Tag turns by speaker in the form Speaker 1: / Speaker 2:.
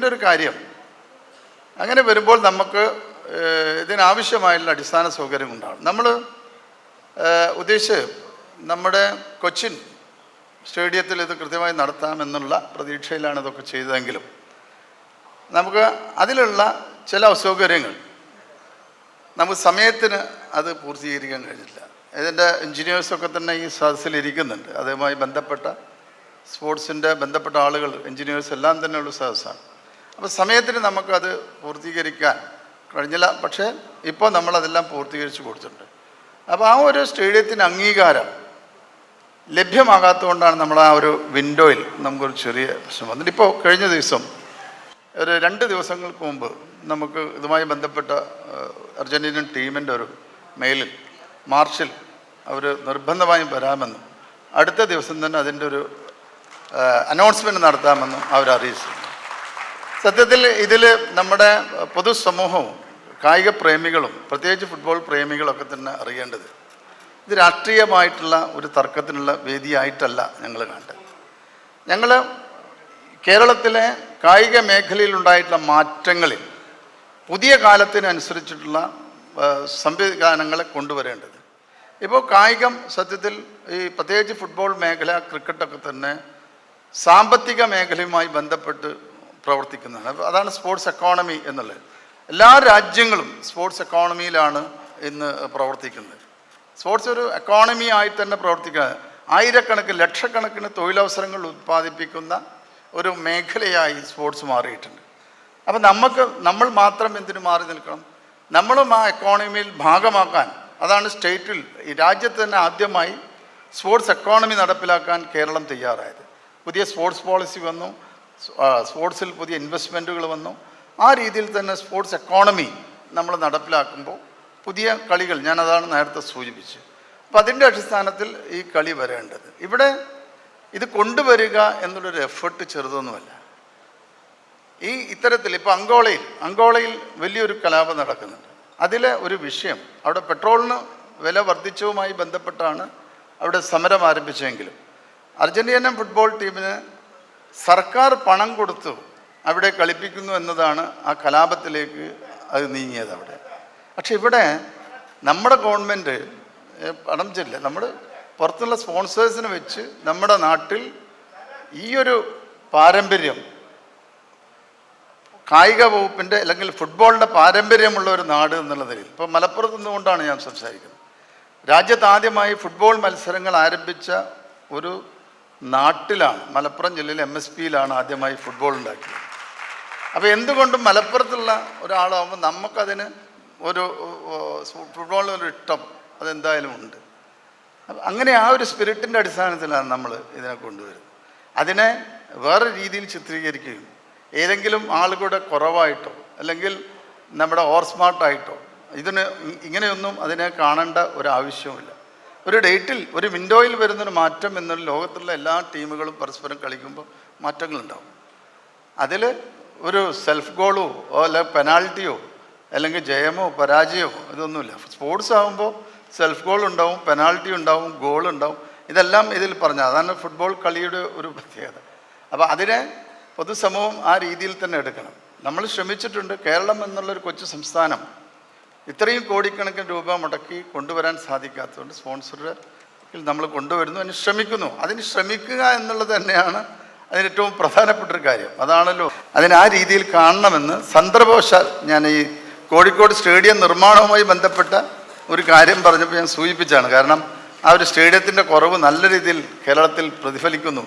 Speaker 1: സ്റ്റേഡിയത്തിന്റെ ഒരു കാര്യം. അങ്ങനെ വരുമ്പോൾ നമുക്ക് ഇതിനാവശ്യമായുള്ള അടിസ്ഥാന സൗകര്യം ഉണ്ടാകും നമ്മൾ ഉദ്ദേശിച്ച് നമ്മുടെ കൊച്ചിൻ സ്റ്റേഡിയത്തിൽ ഇത് കൃത്യമായി നടത്താമെന്നുള്ള പ്രതീക്ഷയിലാണ് ഇതൊക്കെ ചെയ്തതെങ്കിലും നമുക്ക് അതിലുള്ള ചില അസൗകര്യങ്ങൾ നമുക്ക് സമയത്തിന് അത് പൂർത്തീകരിക്കാൻ കഴിഞ്ഞില്ല. ഇതിന്റെ എൻജിനീയേഴ്സൊക്കെ തന്നെ ഈ സദസ്സിൽ ഇരിക്കുന്നുണ്ട്. അതുമായി ബന്ധപ്പെട്ട സ്പോർട്സിന്റെ ബന്ധപ്പെട്ട ആളുകൾ എൻജിനീയേഴ്സ് എല്ലാം തന്നെയുള്ള സദസ്സാണ്. അപ്പോൾ സമയത്തിന് നമുക്കത് പൂർത്തീകരിക്കാൻ കഴിഞ്ഞില്ല. പക്ഷേ ഇപ്പോൾ നമ്മളതെല്ലാം പൂർത്തീകരിച്ച് കൊടുത്തിട്ടുണ്ട്. അപ്പോൾ ആ ഒരു സ്റ്റേഡിയത്തിന് അംഗീകാരം ലഭ്യമാകാത്തതുകൊണ്ടാണ് നമ്മൾ ആ ഒരു വിൻഡോയിൽ നമുക്കൊരു ചെറിയ പ്രശ്നം വന്നിട്ട്. ഇപ്പോൾ കഴിഞ്ഞ ദിവസം ഒരു രണ്ട് ദിവസങ്ങൾക്ക് മുമ്പ് നമുക്ക് ഇതുമായി ബന്ധപ്പെട്ട അർജന്റീനൻ ടീമിന്റെ ഒരു മെയിലിൽ മാർച്ചിൽ അവർ നിർബന്ധമായും വരാമെന്നും അടുത്ത ദിവസം തന്നെ അതിന്റെ ഒരു അനൗൺസ്മെന്റ് നടത്താമെന്നും അവർ അറിയിച്ചു സത്യത്തിൽ ഇതിൽ നമ്മുടെ പൊതുസമൂഹവും കായിക പ്രേമികളും പ്രത്യേകിച്ച് ഫുട്ബോൾ പ്രേമികളൊക്കെ തന്നെ അറിയേണ്ടത് ഇത് രാഷ്ട്രീയമായിട്ടുള്ള ഒരു തർക്കത്തിനുള്ള വേദിയായിട്ടല്ല ഞങ്ങൾ കണ്ടത് ഞങ്ങൾ കേരളത്തിലെ കായിക മേഖലയിലുണ്ടായിട്ടുള്ള മാറ്റങ്ങളിൽ പുതിയ കാലത്തിനനുസരിച്ചിട്ടുള്ള സംവിധാനങ്ങളെ കൊണ്ടുവരേണ്ടത്. ഇപ്പോൾ കായികം സത്യത്തിൽ ഈ പ്രത്യേകിച്ച് ഫുട്ബോൾ മേഖല ക്രിക്കറ്റൊക്കെ തന്നെ സാമ്പത്തിക മേഖലയുമായി ബന്ധപ്പെട്ട് പ്രവർത്തിക്കുന്നതാണ്. അതാണ് സ്പോർട്സ് എക്കോണമി എന്നുള്ളത്. എല്ലാ രാജ്യങ്ങളും സ്പോർട്സ് എക്കോണമിയിലാണ് ഇന്ന് പ്രവർത്തിക്കുന്നത്. സ്പോർട്സ് ഒരു എക്കോണമി ആയി തന്നെ പ്രവർത്തിക്കുക. ആയിരക്കണക്കിന് ലക്ഷക്കണക്കിന് തൊഴിലവസരങ്ങൾ ഉത്പാദിപ്പിക്കുന്ന ഒരു മേഖലയായി സ്പോർട്സ് മാറിയിട്ടുണ്ട്. അപ്പം നമുക്ക് നമ്മൾ മാത്രം എന്തിനു മാറി നിൽക്കണം? നമ്മളും ആ എക്കോണമിയിൽ ഭാഗമാക്കാൻ അതാണ് സ്റ്റേറ്റിൽ ഈ രാജ്യത്ത് തന്നെ ആദ്യമായി സ്പോർട്സ് എക്കോണമി നടപ്പിലാക്കാൻ കേരളം തയ്യാറായത്. പുതിയ സ്പോർട്സ് പോളിസി വന്നു. സ്പോർട്സിൽ പുതിയ ഇൻവെസ്റ്റ്മെന്റുകൾ വന്നു. ആ രീതിയിൽ തന്നെ സ്പോർട്സ് എക്കോണമി നമ്മൾ നടപ്പിലാക്കുമ്പോൾ പുതിയ കളികൾ ഞാനതാണ് നേരത്തെ സൂചിപ്പിച്ചു അപ്പം അതിന്റെ അടിസ്ഥാനത്തിൽ ഈ കളി വരേണ്ടത്. ഇവിടെ ഇത് കൊണ്ടുവരിക എന്നുള്ളൊരു എഫേർട്ട് ചെറുതൊന്നുമല്ല. ഈ ഇത്തരത്തിൽ ഇപ്പോൾ അങ്കോളയിൽ അങ്കോളയിൽ വലിയൊരു കലാപം നടക്കുന്നുണ്ട്. അതിലെ ഒരു വിഷയം അവിടെ പെട്രോളിന് വില വർദ്ധിച്ചതുമായി ബന്ധപ്പെട്ടാണ് അവിടെ സമരം ആരംഭിച്ചതെങ്കിലും. അർജന്റീനൻ ഫുട്ബോൾ ടീമിന് സർക്കാർ പണം കൊടുത്തു അവിടെ കളിപ്പിക്കുന്നു എന്നതാണ് ആ കലാപത്തിലേക്ക് അത് നീങ്ങിയത് അവിടെ. പക്ഷെ ഇവിടെ നമ്മുടെ ഗവൺമെന്റ് പണം ചെല്ല. നമ്മൾ പുറത്തുള്ള സ്പോൺസേഴ്സിനെ വെച്ച് നമ്മുടെ നാട്ടിൽ ഈ ഒരു പാരമ്പര്യം കായിക വകുപ്പിന്റെ അല്ലെങ്കിൽ ഫുട്ബോളിന്റെ പാരമ്പര്യമുള്ള ഒരു നാട് എന്നുള്ള നിലയിൽ ഇപ്പോൾ മലപ്പുറത്ത് നിന്നുകൊണ്ടാണ് ഞാൻ സംസാരിക്കുന്നത്. രാജ്യത്ത് ആദ്യമായി ഫുട്ബോൾ മത്സരങ്ങൾ ആരംഭിച്ച ഒരു നാട്ടിലാണ്. മലപ്പുറം ജില്ലയിൽ എം എസ് പിയിലാണ് ആദ്യമായി ഫുട്ബോൾ ഉണ്ടാക്കിയത്. അപ്പോൾ എന്തുകൊണ്ടും മലപ്പുറത്തുള്ള ഒരാളാകുമ്പോൾ നമുക്കതിന് ഒരു ഫുട്ബോളിന് ഒരു ഇഷ്ടം അതെന്തായാലും ഉണ്ട്. അങ്ങനെ ആ ഒരു സ്പിരിറ്റിന്റെ അടിസ്ഥാനത്തിലാണ് നമ്മൾ ഇതിനെ കൊണ്ടുവരുന്നത്. അതിനെ വേറെ രീതിയിൽ ചിത്രീകരിക്കുകയും ഏതെങ്കിലും ആളുകളുടെ കുറവായിട്ടോ അല്ലെങ്കിൽ നമ്മുടെ ഓർ സ്മാർട്ടായിട്ടോ ഇതിന് ഇങ്ങനെയൊന്നും അതിനെ കാണേണ്ട ഒരാവശ്യവുമില്ല ഒരു ഡേറ്റിൽ ഒരു വിൻഡോയിൽ വരുന്നൊരു മാറ്റം എന്നൊരു ലോകത്തുള്ള എല്ലാ ടീമുകളും പരസ്പരം കളിക്കുമ്പോൾ മാറ്റങ്ങളുണ്ടാവും. അതിൽ ഒരു സെൽഫ് ഗോളോ അല്ല പെനാൾട്ടിയോ അല്ലെങ്കിൽ ജയമോ പരാജയമോ ഇതൊന്നുമില്ല. സ്പോർട്സ് ആകുമ്പോൾ സെൽഫ് ഗോൾ ഉണ്ടാവും പെനാൾട്ടി ഉണ്ടാവും ഗോൾ ഉണ്ടാവും. ഇതെല്ലാം ഇതിൽ പറഞ്ഞ അതാണ് ഫുട്ബോൾ കളിയുടെ ഒരു പ്രത്യേകത. അപ്പോൾ അതിനെ പൊതുസമൂഹം ആ രീതിയിൽ തന്നെ എടുക്കണം. നമ്മൾ ശ്രമിച്ചിട്ടുണ്ട് കേരളം എന്നുള്ളൊരു കൊച്ചു സംസ്ഥാനം. ഇത്രയും കോടിക്കണക്കിന് രൂപ മുടക്കി കൊണ്ടുവരാൻ സാധിക്കാത്തതുകൊണ്ട് സ്പോൺസറുടെ നമ്മൾ കൊണ്ടുവരുന്നു അതിന് ശ്രമിക്കുന്നു. അതിന് ശ്രമിക്കുക എന്നുള്ളത് തന്നെയാണ് അതിന് ഏറ്റവും പ്രധാനപ്പെട്ട ഒരു കാര്യം. അതാണല്ലോ അതിന് ആ രീതിയിൽ കാണണമെന്ന് സന്ദർഭവശാൽ ഞാൻ ഈ കോഴിക്കോട് സ്റ്റേഡിയം നിർമ്മാണവുമായി ബന്ധപ്പെട്ട ഒരു കാര്യം പറഞ്ഞപ്പോൾ ഞാൻ സൂചിപ്പിച്ചാണ് കാരണം ആ ഒരു സ്റ്റേഡിയത്തിന്റെ കുറവ് നല്ല രീതിയിൽ കേരളത്തിൽ പ്രതിഫലിക്കുന്നു.